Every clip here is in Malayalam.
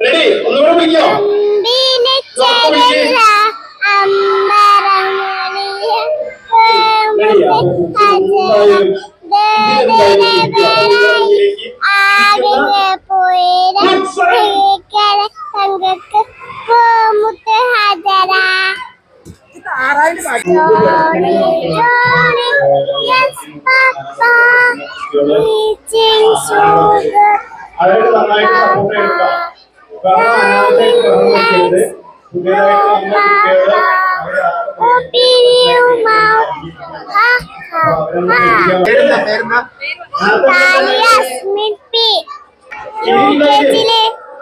റെഡി ഒന്നുകൂടെ പിടിക്കോ. അമ്പിനെ ചേരുന്ന അമ്പരമണിയ യെസ് പോയിര sugar. അവരുടെ നന്നായിട്ട് സപ്പോർട്ട് എടുക്കാം കാരണം അനാവശ്യമായിട്ട് ബഹളം വെക്കരുത് പുതിയതായിട്ട് വന്ന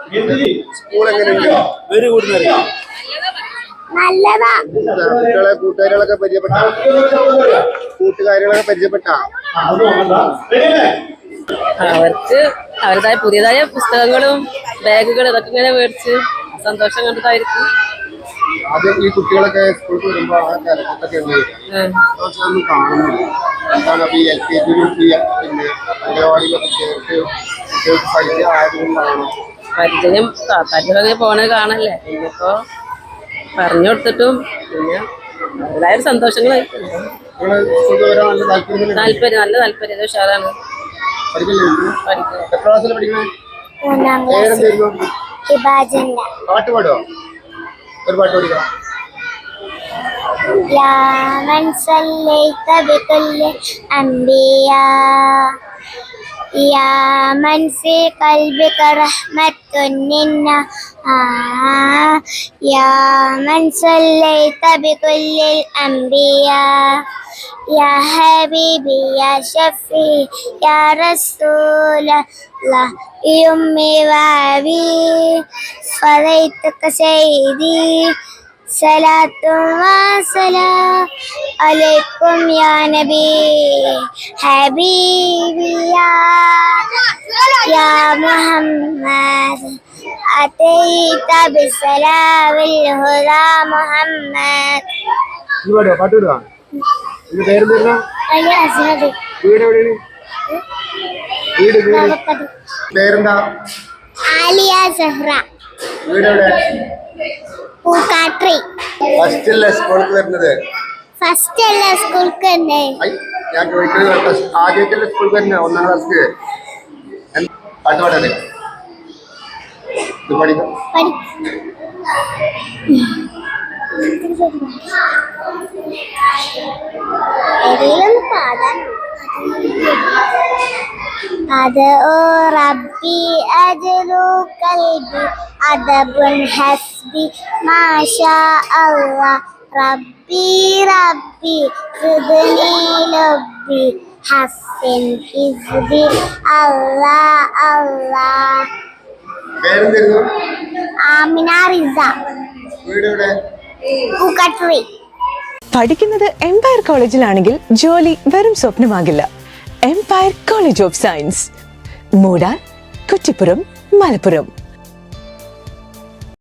കുട്ടികൾ സ്കൂൾ എങ്ങനെയുണ്ട് വെരി ഗുഡ് നല്ലതാ. കുട്ടികളെ കൂട്ടുകാരികളൊക്കെ പരിചയപ്പെട്ട? കൂട്ടുകാരികളൊക്കെ പരിചയപ്പെട്ട? അവർക്ക് അവരുടേതായ പുതിയതായ പുസ്തകങ്ങളും ബാഗുകളും ഇതൊക്കെ ഇങ്ങനെ മേടിച്ച് സന്തോഷം കണ്ടതായിരിക്കും. ആദ്യം ഈ കുട്ടികളൊക്കെ സ്കൂളിൽ വരുമ്പോൾ ആ ഉണ്ട് ഉം. പക്ഷെ ഒന്നും കാണുന്നില്ല. എന്താണ് ഈ എൽ കെ ജിയിലും പിന്നെ അംഗനവാടിയിലൊക്കെ ചേർത്ത് കുട്ടികൾക്ക് പരിചയം ആയതുകൊണ്ടാണ്. പരിചയം താല്പര്യം പോണത് കാണല്ലേ? ഇനിയിപ്പോ പറഞ്ഞു കൊടുത്തിട്ടും പിന്നെ അവരുടേതായ ഒരു സന്തോഷങ്ങളായിരിക്കും നിങ്ങള് സ്കൂളിൽ വരാൻ നല്ല താല്പര്യം താല്പര്യം നല്ല താല്പര്യം ഇത് ഉഷാറാണ് പഠിക്കില്ലേ പഠിക്കുക എത്ര ക്ലാസ്സിൽ പഠിക്കണേ മൂന്നാം ക്ലാസ് പേരെന്തായിരുന്നു ഹിബാജന്റെ പാട്ട് പാടുവോ ഒരു പാട്ട് പഠിക്കാം يا من صليت بكل أنبياء يا من في قلبك رحمة منا آه يا من صليت بكل الأنبياء يا حبيبي يا شفيع يا رسول الله يمي وأبي صليتك سيدي صلاة وسلام عليكم يا نبي حبيبي. محمد أتيت بسلام الهدى محمد ഈ പാടുവോ പാട്ട് പാടുവാ ഇത് പേരെന്തായിരുന്നു علي أزهري വീട് എവിടെയാണ് വീട് വീട് പേരെന്താ ആലിയ സെഹ്റ വീട് എവിടെ പൂക്കാട്രി ഫസ്റ്റ് അല്ലേ സ്കൂളിൽ വരുന്നത് ഫസ്റ്റ് അല്ല സ്കൂൾക്ക് തന്നെ ഐ, ഞാൻ ചോദിക്കുന്നത് ഫസ്റ്റ് ആദ്യമായിട്ടല്ലേ സ്കൂളിൽ വരുന്നത് ഒന്നാം ക്ലാസ്സിൽ പാട്ട് പാടാനേ ഇത് പഠിക്കാം പാടാൻ അത് ഓ റബ്ബി അജലു കൽബി അദബുൻ ഹസ്ബി മാഷാ അല്ലാ റബ്ബി റബ്ബി ഹൃദയ ലബ്ബി ഹസൻ ഹിസ്ബി അല്ലാ അല്ലാ പേരെന്തായിരുന്നു ആമിന റിസ. വീട് എവിടെ പൂക്കട്രി പഠിക്കുന്നത് എംപയർ കോളേജിലാണെങ്കിൽ ജോലി വെറും സ്വപ്നമാകില്ല. Empire college of science Moodal Kuttippuram Malappuram.